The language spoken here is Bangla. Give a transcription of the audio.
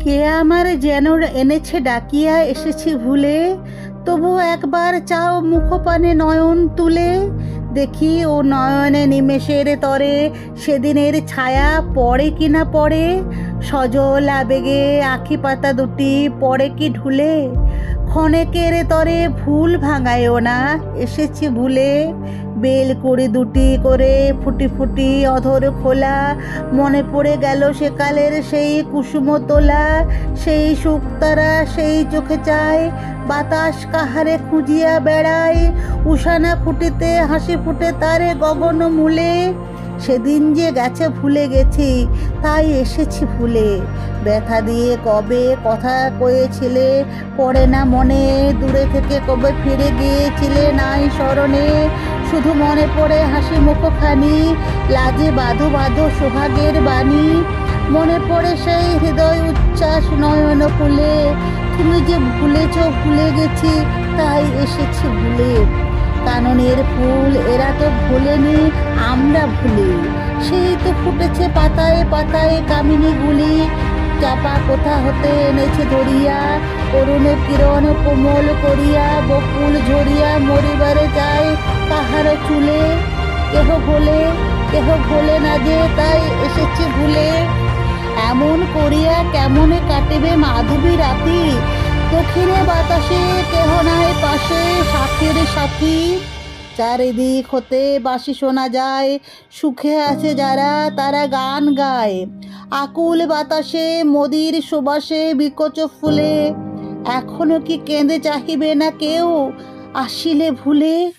কে আমার যেন এনেছে ডাকিয়া এসেছি ভুলে? তবু একবার চাও মুখপানে নয়ন তুলে। দেখি ও নয়নে নিমেষের তরে সেদিনের ছায়া পড়ে কি না পড়ে? সজল আবেগে আখি পাতা দুটি পড়ে কি ঢুলে? ক্ষণেকের তরে ভুল ভাঙায়ও না এসেছি ভুলে। বেল করে দুটি করে ফুটি ফুটি অধর খোলা। মনে পড়ে গেল সেকালের সেই কুসুম তোলা। সেই শুকতারা সেই চোখে চায়। বাতাস কাহারে খুঁজিয়া বেড়ায়। উষানা ফুটিতে, হাসি ফুটে তারে গগন মূলে। সেদিন যে গেছে ভুলে গেছি, তাই এসেছি ভুলে। ব্যথা দিয়ে কবে কথা কয়েছিলে, পড়ে না মনে। দূরে থেকে কবে ফিরে গিয়েছিলে নাই স্মরণে। শুধু মনে পড়ে হাসি মুখখানি লাজে বাঁধো বাঁধো সোহাগের বাণী। মনে পড়ে সেই হৃদয় উচ্ছ্বাস নয়ন ফুলে। তুমি যে ভুলেছ, ভুলে গেছি, তাই এসেছি ভুলে। কাননের ফুল এরা তো ভুলেনি, আমরা ভুলি। সেই তো ফুটেছে পাতায় পাতায় কামিনী গুলি। চাপা কোথা হতে এনেছে ধরিয়া করুণে কিরণ কোমল করিয়া, বকুল ঝরিয়া মরিবারে যায়। কাহার চুলে, কেহ ভোলে কেহ ভোলে না যে তাই এসেছে ভুলে। এমন করিয়া কেমনে কাটিবে মাধবী রাতি? দক্ষিণে বাতাসে কেহ নাই পাশে সাথীর সাথী। চারিদিক হতে বাঁশি শোনা যায়, সুখে আছে যারা তারা গান গায়। আকুল বাতাসে মদির সুবাসে বিকচ ফুলে। এখনও কি কেঁদে চাহিবে না কেউ? আসিলে ভুলে।